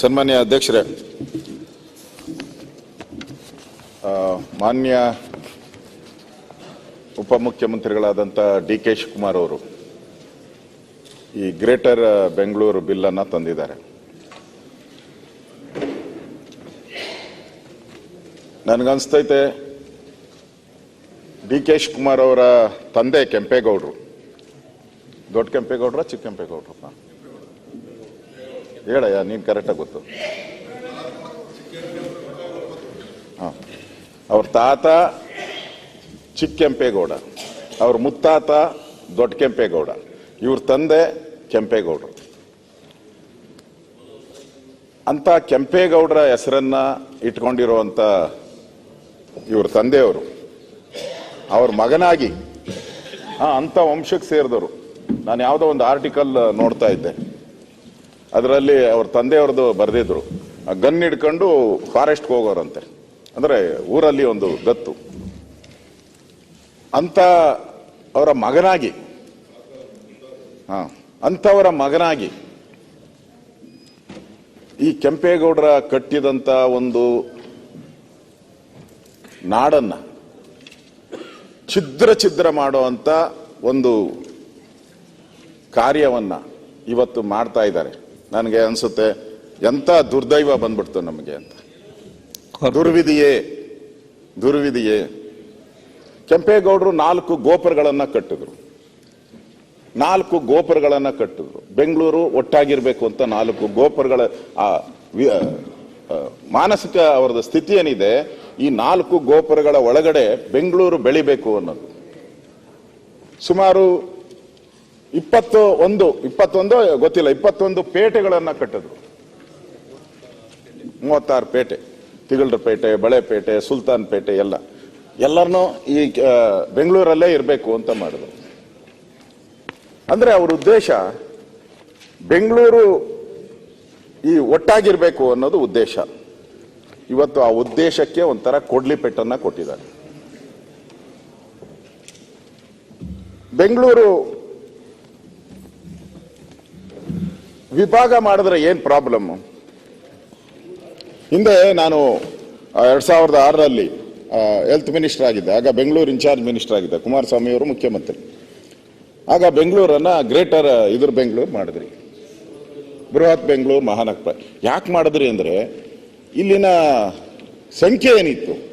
ಸನ್ಮಾನ್ಯ ಅಧ್ಯಕ್ಷರೇ ಮಾನ್ಯ ಉಪಮುಖ್ಯಮಂತ್ರಿಗಳಾದಂಥ ಡಿ ಕೆ ಶಿವಕುಮಾರ್ ಅವರು ಈ ಗ್ರೇಟರ್ ಬೆಂಗಳೂರು ಬಿಲ್ಲನ್ನು ತಂದಿದ್ದಾರೆ. ನನಗನ್ಸ್ತೈತೆ ಡಿ ಕೆ ಶಿವಕುಮಾರ್ ಅವರ ತಂದೆ ಕೆಂಪೇಗೌಡರು, ದೊಡ್ಡ ಕೆಂಪೇಗೌಡ್ರ, ಚಿಕ್ಕ ಕೆಂಪೇಗೌಡ್ರಪ್ಪ. ಹೇಳಯ್ಯ, ನೀನು ಕರೆಕ್ಟಾಗಿ ಗೊತ್ತು. ಹಾಂ. ಅವ್ರ ತಾತ ಚಿಕ್ಕ ಕೆಂಪೇಗೌಡ ಅವ್ರ ಮುತ್ತಾತ ದೊಡ್ಡ ಕೆಂಪೇಗೌಡ ಇವ್ರ ತಂದೆ ಕೆಂಪೇಗೌಡರು. ಅಂತ ಕೆಂಪೇಗೌಡರ ಹೆಸರನ್ನ ಇಟ್ಕೊಂಡಿರುವಂತ ಇವ್ರ ತಂದೆಯವರು, ಅವ್ರ ಮಗನಾಗಿ, ಹಾ, ಅಂತ ವಂಶಕ್ಕೆ ಸೇರಿದವರು. ನಾನು ಯಾವುದೋ ಒಂದು ಆರ್ಟಿಕಲ್ ನೋಡ್ತಾ ಇದ್ದೆ. ಅದರಲ್ಲಿ ಅವ್ರ ತಂದೆಯವ್ರದ್ದು ಬರೆದಿದ್ರು. ಗನ್ ಹಿಡ್ಕೊಂಡು ಫಾರೆಸ್ಟ್ಗೆ ಹೋಗೋರಂತೆ. ಅಂದ್ರೆ ಊರಲ್ಲಿ ಒಂದು ಗತ್ತು. ಅಂತ ಅವರ ಮಗನಾಗಿ, ಹಾಂ ಅಂಥವರ ಮಗನಾಗಿ ಈ ಕೆಂಪೇಗೌಡರ ಕಟ್ಟಿದಂತ ಒಂದು ನಾಡನ್ನ ಛಿದ್ರ ಛಿದ್ರ ಮಾಡುವಂಥ ಒಂದು ಕಾರ್ಯವನ್ನ ಇವತ್ತು ಮಾಡ್ತಾ ಇದ್ದಾರೆ. ನನಗೆ ಅನಿಸುತ್ತೆ ಎಂತ ದುರ್ದೈವ ಬಂದ್ಬಿಡ್ತು ನಮಗೆ ಅಂತ. ದುರ್ವಿಧಿಯೇ ದುರ್ವಿಧಿಯೇ. ಕೆಂಪೇಗೌಡರು ನಾಲ್ಕು ಗೋಪುರಗಳನ್ನು ಕಟ್ಟಿದ್ರು. ನಾಲ್ಕು ಗೋಪುರಗಳನ್ನು ಕಟ್ಟಿದ್ರು. ಬೆಂಗಳೂರು ಒಟ್ಟಾಗಿರ್ಬೇಕು ಅಂತ ನಾಲ್ಕು ಗೋಪುರಗಳ ಆ ಆ, ಮಾನಸಿಕ ಅವರದ ಸ್ಥಿತಿ ಏನಿದೆ ಈ ನಾಲ್ಕು ಗೋಪುರಗಳ ಒಳಗಡೆ ಬೆಂಗಳೂರು ಬೆಳಿಬೇಕು ಅನ್ನೋದು. ಸುಮಾರು ಇಪ್ಪತ್ತು ಒಂದು, ಇಪ್ಪತ್ತೊಂದು, ಗೊತ್ತಿಲ್ಲ, ಇಪ್ಪತ್ತೊಂದು ಪೇಟೆಗಳನ್ನು ಕಟ್ಟಿದ್ರು. ಮೂವತ್ತಾರು ಪೇಟೆ ತಿಗಳರ ಪೇಟೆ ಬಳೆಪೇಟೆ ಸುಲ್ತಾನ್ ಪೇಟೆ, ಎಲ್ಲ. ಎಲ್ಲರನ್ನೂ ಈ ಬೆಂಗಳೂರಲ್ಲೇ ಇರಬೇಕು ಅಂತ ಮಾಡಿದ್ರು. ಅಂದ್ರೆ ಅವ್ರ ಉದ್ದೇಶ ಬೆಂಗಳೂರು ಈ ಒಟ್ಟಾಗಿರಬೇಕು ಅನ್ನೋದು ಉದ್ದೇಶ. ಇವತ್ತು ಆ ಉದ್ದೇಶಕ್ಕೆ ಒಂಥರ ಕೊಡ್ಲಿ ಪೆಟ್ಟನ್ನ ಕೊಟ್ಟಿದ್ದಾರೆ. ಬೆಂಗಳೂರು ವಿಭಾಗ ಮಾಡಿದ್ರೆ ಏನ್ ಪ್ರಾಬ್ಲಮ್ ಹಿಂದೆ ನಾನು ಎರಡು ಸಾವಿರದ ಆರರಲ್ಲಿ ಹೆಲ್ತ್ ಮಿನಿಸ್ಟರ್ ಆಗಿದ್ದೆ. ಆಗ ಬೆಂಗಳೂರು ಇನ್ಚಾರ್ಜ್ ಮಿನಿಸ್ಟರ್ ಆಗಿದ್ದೆ. ಕುಮಾರಸ್ವಾಮಿ ಅವರು ಮುಖ್ಯಮಂತ್ರಿ. ಆಗ ಬೆಂಗಳೂರನ್ನ ಗ್ರೇಟರ್, ಇದ್ರ ಬೆಂಗಳೂರು ಮಾಡಿದ್ರಿ. ಬೃಹತ್ ಬೆಂಗಳೂರು, ಮಹಾನಗರ ಯಾಕೆ ಮಾಡಿದ್ರಿ ಅಂದ್ರೆ, ಇಲ್ಲಿನ ಸಂಖ್ಯೆ ಏನಿತ್ತು?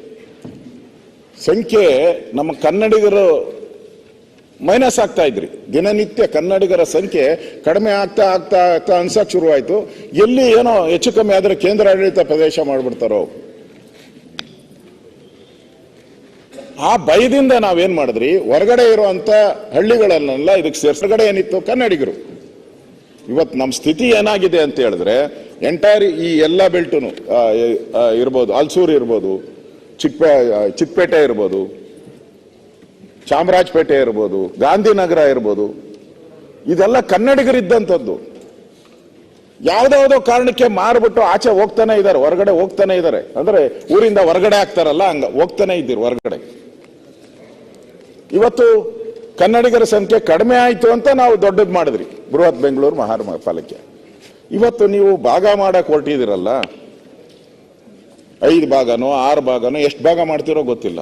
ಸಂಖ್ಯೆ ನಮ್ಮ ಕನ್ನಡಿಗರು ಮೈನಸ್ ಆಗ್ತಾ ಇದ್ರಿ. ದಿನನಿತ್ಯ ಕನ್ನಡಿಗರ ಸಂಖ್ಯೆ ಕಡಿಮೆ ಆಗ್ತಾ ಆಗ್ತಾ ಆಗ್ತಾ ಅನ್ಸಕ್ ಶುರುವಾಯ್ತು. ಎಲ್ಲಿ ಏನೋ ಹೆಚ್ಚು ಕಮ್ಮಿ ಆದ್ರೆ ಕೇಂದ್ರಾಡಳಿತ ಪ್ರದೇಶ ಮಾಡ್ಬಿಡ್ತಾರೋ. ಆ ಭಯದಿಂದ ನಾವೇನ್ ಮಾಡಿದ್ರಿ? ಹೊರಗಡೆ ಇರುವಂತ ಹಳ್ಳಿಗಳನ್ನೆಲ್ಲ ಇದಕ್ಕೆ ಹೊರಗಡೆ ಏನಿತ್ತು? ಕನ್ನಡಿಗರು. ಇವತ್ತು ನಮ್ಮ ಸ್ಥಿತಿ ಏನಾಗಿದೆ ಅಂತ ಹೇಳಿದ್ರೆ ಎಂಟೈರ್ ಈ ಎಲ್ಲ ಬೆಲ್ಟುನು ಇರ್ಬೋದು, ಅಲ್ಸೂರು ಇರ್ಬೋದು, ಚಿಕ್ಕ, ಚಿಕ್ಕಪೇಟೆ ಇರ್ಬೋದು ಚಾಮರಾಜಪೇಟೆ ಇರ್ಬೋದು, ಗಾಂಧಿನಗರ ಇರ್ಬೋದು, ಇದೆಲ್ಲ ಕನ್ನಡಿಗರಿದ್ದಂಥದ್ದು. ಯಾವ್ದಾವುದೋ ಕಾರಣಕ್ಕೆ ಮಾರ್ಬಿಟ್ಟು ಆಚೆ ಹೋಗ್ತಾನೆ ಇದ್ದಾರೆ, ಹೊರಗಡೆ ಹೋಗ್ತಾನೆ ಇದ್ದಾರೆ. ಅಂದ್ರೆ ಊರಿಂದ ಹೊರಗಡೆ ಆಗ್ತಾರಲ್ಲ, ಹಂಗ ಹೋಗ್ತಾನೆ ಇದ್ದೀರಿ ಹೊರಗಡೆ. ಇವತ್ತು ಕನ್ನಡಿಗರ ಸಂಖ್ಯೆ ಕಡಿಮೆ ಆಯಿತು ಅಂತ ನಾವು ದೊಡ್ಡದು ಮಾಡಿದ್ರಿ. ಬೃಹತ್ ಬೆಂಗಳೂರು ಮಹಾರ ಪಾಲಿಕೆ ಇವತ್ತು ನೀವು ಭಾಗ ಮಾಡಕ್ ಹೊರಟಿದ್ದೀರಲ್ಲ, ಐದು ಭಾಗನೋ, ಆರು ಭಾಗನೋ, ಎಷ್ಟು ಭಾಗ ಮಾಡ್ತಿರೋ ಗೊತ್ತಿಲ್ಲ.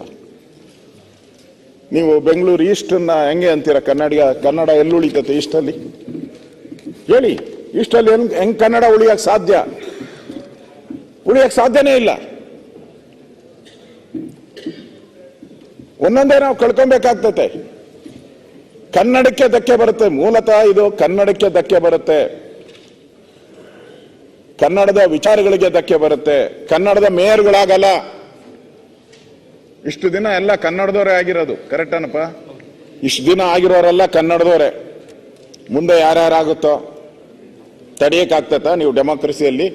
ನೀವು ಬೆಂಗಳೂರು ಈಸ್ಟನ್ನ ಹೆಂಗೆ ಅಂತೀರ? ಕನ್ನಡಿಗ, ಕನ್ನಡ ಎಲ್ಲಿ ಉಳಿತೈತೆ ಈಸ್ಟಲ್ಲಿ? ಹೇಳಿ, ಈಸ್ಟಲ್ಲಿ ಹೆಂಗ್ ಹೆಂಗ್ ಕನ್ನಡ ಉಳಿಯಕ್ಕೆ ಸಾಧ್ಯ? ಉಳಿಯಕ್ಕೆ ಸಾಧ್ಯನೇ ಇಲ್ಲ. ಒಂದೊಂದೇ ನಾವು ಕಳ್ಕೊಬೇಕಾಗ್ತತೆ. ಕನ್ನಡಕ್ಕೆ ಧಕ್ಕೆ ಬರುತ್ತೆ, ಮೂಲತಃ ಇದು ಕನ್ನಡಕ್ಕೆ ಧಕ್ಕೆ ಬರುತ್ತೆ. ಕನ್ನಡದ ವಿಚಾರಗಳಿಗೆ ಧಕ್ಕೆ ಬರುತ್ತೆ, ಕನ್ನಡದ ಮೇಯರ್ಗಳಾಗಲ್ಲ. ಇಷ್ಟು ದಿನ ಎಲ್ಲ ಕನ್ನಡದವರೇ ಆಗಿರೋದು ಕರೆಕ್ಟ್ ಅನಪ್ಪ ಇಷ್ಟು ದಿನ ಆಗಿರೋರೆಲ್ಲ ಕನ್ನಡದವರೇ ಮುಂದೆ ಯಾರ್ಯಾರಾಗುತ್ತೋ ತಡೆಯಕ್ಕಾಗ್ತತ ನೀವು ಡೆಮೋಕ್ರಸಿಯಲ್ಲಿ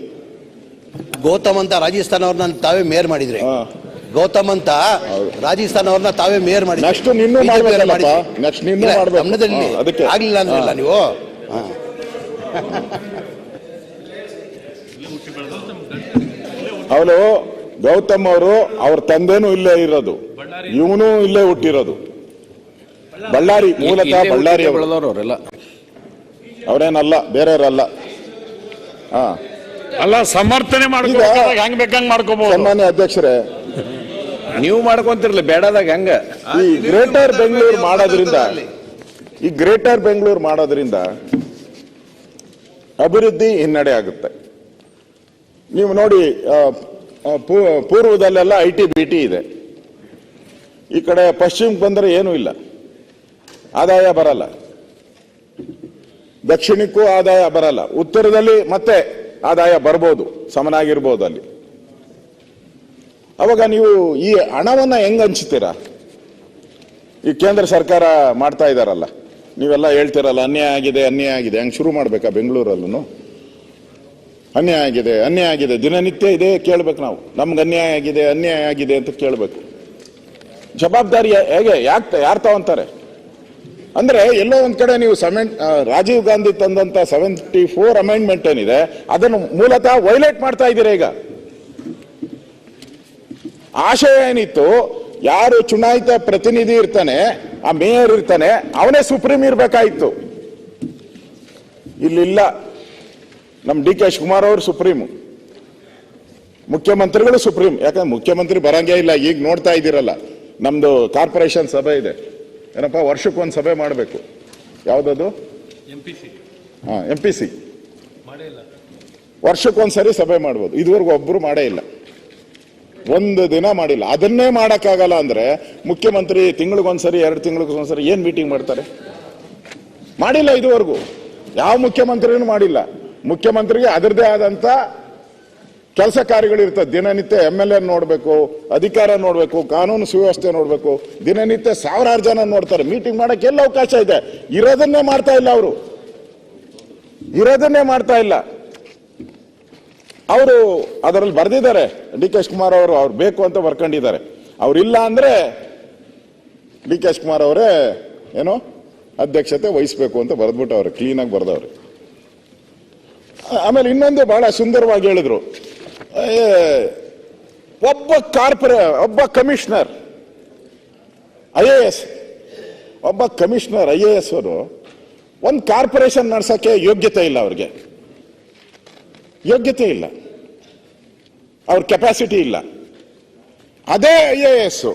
ಗೌತಮ್ ಅಂತ ರಾಜಸ್ಥಾನ ಅವ್ರನ್ನ ತಾವೇ ಮೇಯರ್ ಮಾಡಿದ್ರಿ. ಗೌತಮ್ ಅಂತ ರಾಜಸ್ಥಾನ ಅವ್ರನ್ನ ತಾವೇ ಮೇಯರ್ ಮಾಡಿ ನೆಕ್ಸ್ಟ್ ನೀನು BJP ನೆಕ್ಸ್ಟ್ ಮಾಡ್ಬೇಕಲ್ಲಪ್ಪ. ಮಾಡಿದ್ರಿ. Next ನೀನು ಮಾಡ್ಬೇಕು. ಅದಕ್ಕೆ. ಆಗಲಿಲ್ಲ ಅಂದ್ರಲ್ಲ. ನೀವು ಹಾ. ಗೌತಮ್ ಅವರು ಅವ್ರ ತಂದೆನೂ ಇಲ್ಲೇ ಇರೋದು. ಇವನು ಇಲ್ಲೇ ಹುಟ್ಟಿರೋದು. ಬಳ್ಳಾರಿ ಮೂಲತಃ ಬಳ್ಳಾರಿ ಅವರೆಲ್ಲ ಅವರೇನಲ್ಲ ಬೇರೆಯವರಲ್ಲ. ಹಾ. ಅಲ್ಲ ಸಮರ್ಥನೆ ಹೆಂಗ್ ಬೇಕಂಗ್ ಮಾಡ್ಕೋಬಹುದು ಸನ್ಮಾನ್ಯ ಅಧ್ಯಕ್ಷರೇ ನೀವು ಮಾಡ್ಕೊಂತಿರ್ಲಿ ಬೇಡದಾಗ ಹೆಂಗ? ಈ ಗ್ರೇಟರ್ ಬೆಂಗಳೂರು ಮಾಡೋದ್ರಿಂದ ಈ ಗ್ರೇಟರ್ ಬೆಂಗಳೂರು ಮಾಡೋದ್ರಿಂದ ಅಭಿವೃದ್ಧಿ ಹಿನ್ನಡೆ ಆಗುತ್ತೆ. ನೀವು ನೋಡಿ ಪೂರ್ವದಲ್ಲೆಲ್ಲ ಐ ಟಿ ಬಿ ಟಿ ಇದೆ. ಈ ಕಡೆ ಪಶ್ಚಿಮಕ್ಕೆ ಬಂದರೆ ಏನೂ ಇಲ್ಲ. ಆದಾಯ ಬರಲ್ಲ. ದಕ್ಷಿಣಕ್ಕೂ ಆದಾಯ ಬರಲ್ಲ. ಉತ್ತರದಲ್ಲಿ ಮತ್ತೆ ಆದಾಯ ಬರ್ಬೋದು, ಸಮನಾಗಿರ್ಬೋದು ಅಲ್ಲಿ. ಅವಾಗ ನೀವು ಈ ಹಣವನ್ನು ಹೆಂಗ್ ಹಂಚ್ತೀರಾ? ಈ ಕೇಂದ್ರ ಸರ್ಕಾರ ಮಾಡ್ತಾ ಇದ್ದಾರಲ್ಲ ನೀವೆಲ್ಲ ಹೇಳ್ತಿರಲ್ಲ, ಅನ್ಯಾಯ ಆಗಿದೆ ಅನ್ಯಾಯ ಆಗಿದೆ. ಹಂಗೆ ಶುರು ಮಾಡಬೇಕಾ ಬೆಂಗಳೂರಲ್ಲೂ ಅನ್ಯಾಯ ಆಗಿದೆ ಅನ್ಯಾಯ ಆಗಿದೆ. ದಿನನಿತ್ಯ ಇದೇ ಕೇಳ್ಬೇಕು ನಾವು. ನಮ್ಗೆ ಅನ್ಯಾಯ ಆಗಿದೆ ಅನ್ಯಾಯ ಆಗಿದೆ ಅಂತ ಕೇಳಬೇಕು. ಜವಾಬ್ದಾರಿ ಹೇಗೆ? ಯಾಕೆ ಯಾರು ತಗೊಂತಾರೆ ಅಂದ್ರೆ ಎಲ್ಲೋ ಒಂದ್ ಕಡೆ ನೀವು ಸೆವೆಂಟ್ ರಾಜೀವ್ ಗಾಂಧಿ ತಂದಂತ ಸೆವೆಂಟಿ ಫೋರ್ ಅಮೆಂಡ್ಮೆಂಟ್ ಏನಿದೆ, ಅದನ್ನು ಮೂಲತಃ ವೈಲೇಟ್ ಮಾಡ್ತಾ ಇದ್ದೀರಾ ಈಗ? ಆಶಯ ಏನಿತ್ತು, ಯಾರು ಚುನಾಯಿತ ಪ್ರತಿನಿಧಿ ಇರ್ತಾನೆ, ಆ ಮೇಯರ್ ಇರ್ತಾನೆ, ಅವನೇ ಸುಪ್ರೀಂ ಇರ್ಬೇಕಾಯ್ತು. ಇಲ್ಲಿಲ್ಲ. ನಮ್ ಡಿ ಕೆ ಶಿವಕುಮಾರ್ ಅವರು ಸುಪ್ರೀಂ. ಮುಖ್ಯಮಂತ್ರಿಗಳು ಸುಪ್ರೀಂ. ಯಾಕಂದ್ರೆ ಮುಖ್ಯಮಂತ್ರಿ ಬರಂಗೇ ಇಲ್ಲ ಈಗ ನೋಡ್ತಾ ಇದ್ದೀರಲ್ಲ. ನಮ್ದು ಕಾರ್ಪೊರೇಷನ್ ಸಭೆ ಇದೆ. ಏನಪ್ಪ ವರ್ಷಕ್ಕೊಂದು ಸಭೆ ಮಾಡಬೇಕು. ಯಾವುದದು? ಹಾಂ ಎಂ ಪಿ ಸಿ ವರ್ಷಕ್ಕೊಂದ್ಸರಿ ಸಭೆ ಮಾಡ್ಬೋದು. ಇದುವರೆಗೂ ಒಬ್ಬರು ಮಾಡೇ ಇಲ್ಲ. ಒಂದು ದಿನ ಮಾಡಿಲ್ಲ. ಅದನ್ನೇ ಮಾಡೋಕ್ಕಾಗಲ್ಲ ಅಂದರೆ ಮುಖ್ಯಮಂತ್ರಿ ತಿಂಗಳಿಗೊಂದ್ಸರಿ ಎರಡು ತಿಂಗಳಿಗೊಂದ್ಸರಿ ಏನು ಮೀಟಿಂಗ್ ಮಾಡ್ತಾರೆ? ಮಾಡಿಲ್ಲ ಇದುವರೆಗೂ. ಯಾವ ಮುಖ್ಯಮಂತ್ರಿನೂ ಮಾಡಿಲ್ಲ. ಮುಖ್ಯಮಂತ್ರಿಗೆ ಅದರದೇ ಆದಂತ ಕೆಲಸ ಕಾರ್ಯಗಳಿರ್ತದೆ. ದಿನನಿತ್ಯ ಎಂ ಎಲ್ ಎ ನೋಡಬೇಕು, ಅಧಿಕಾರ ನೋಡಬೇಕು, ಕಾನೂನು ಸುವ್ಯವಸ್ಥೆ ನೋಡಬೇಕು. ದಿನನಿತ್ಯ ಸಾವಿರಾರು ಜನ ನೋಡ್ತಾರೆ. ಮೀಟಿಂಗ್ ಮಾಡಕ್ಕೆ ಎಲ್ಲ ಅವಕಾಶ ಇದೆ. ಇರೋದನ್ನೇ ಮಾಡ್ತಾ ಇಲ್ಲ ಅವರು. ಇರೋದನ್ನೇ ಮಾಡ್ತಾ ಇಲ್ಲ. ಅವರು ಅದರಲ್ಲಿ ಬರೆದಿದ್ದಾರೆ. ಡಿ ಕೆ ಶಿವಕುಮಾರ್ ಅವರು ಅವ್ರು ಬೇಕು ಅಂತ ಬರ್ಕೊಂಡಿದ್ದಾರೆ. ಅವ್ರಿಲ್ಲ ಅಂದ್ರೆ ಡಿ ಕೆ ಅವರೇ ಏನೋ ಅಧ್ಯಕ್ಷತೆ ವಹಿಸ್ಬೇಕು ಅಂತ ಬರೆದ್ಬಿಟ್ಟು ಅವ್ರು ಕ್ಲೀನಾಗಿ ಬರೆದವ್ರೆ. ಆಮೇಲೆ ಇನ್ನೊಂದು ಬಹಳ ಸುಂದರವಾಗಿ ಹೇಳಿದ್ರು. ಒಬ್ಬ ಕಾರ್ಪೊರೇ, ಒಬ್ಬ ಕಮಿಷನರ್, ಐ ಎ ಎಸ್, ಒಬ್ಬ ಕಮಿಷನರ್, ಐ ಎ ಎಸ್ ಅವರು ಒಂದು ಕಾರ್ಪೊರೇಷನ್ ನಡ್ಸಕ್ಕೆ ಯೋಗ್ಯತೆ ಇಲ್ಲ ಅವ್ರಿಗೆ. ಯೋಗ್ಯತೆ ಇಲ್ಲ. ಅವ್ರ ಕೆಪಾಸಿಟಿ ಇಲ್ಲ. ಅದೇ ಐ ಎ ಎಸ್,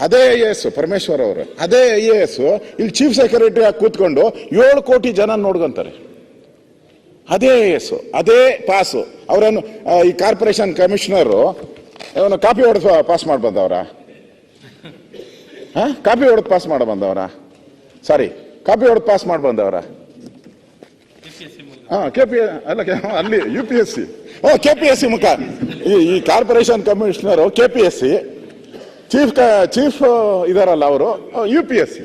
ಅದೇ ಐ ಎ ಎಸ್, ಪರಮೇಶ್ವರ್ ಅವರು, ಅದೇ ಐ ಎ ಎಸ್ ಇಲ್ಲಿ ಚೀಫ್ ಸೆಕ್ರೆಟರಿ ಆಗಿ ಕೂತ್ಕೊಂಡು ಏಳು ಕೋಟಿ ಜನ ನೋಡ್ಕೊಂತಾರೆ. ಅದೇ ಎಸ್, ಅದೇ ಪಾಸು ಅವರನ್ನು ಈ ಕಾರ್ಪೊರೇಷನ್ ಕಮಿಷನರು ಅವನು ಕಾಪಿ ಹೊಡೆದು ಪಾಸ್ ಮಾಡಿ ಬಂದವರ? ಕಾಪಿ ಹೊಡೆದು ಪಾಸ್ ಮಾಡಿ ಬಂದವರ? ಸಾರಿ ಕಾಪಿ ಹೊಡೆದು ಪಾಸ್ ಮಾಡಿ ಬಂದವರ? ಹಾ ಕೆ ಪಿ ಅಲ್ಲ ಅಲ್ಲಿ ಯು ಪಿ ಎಸ್ ಸಿ ಓ ಕೆ ಪಿ ಎಸ್ ಸಿ ಮುಖ. ಈ ಈ corporation commissioner K P S C chief chief ಇದಾರಲ್ಲ ಅವರು ಯು ಪಿ ಎಸ್ ಸಿ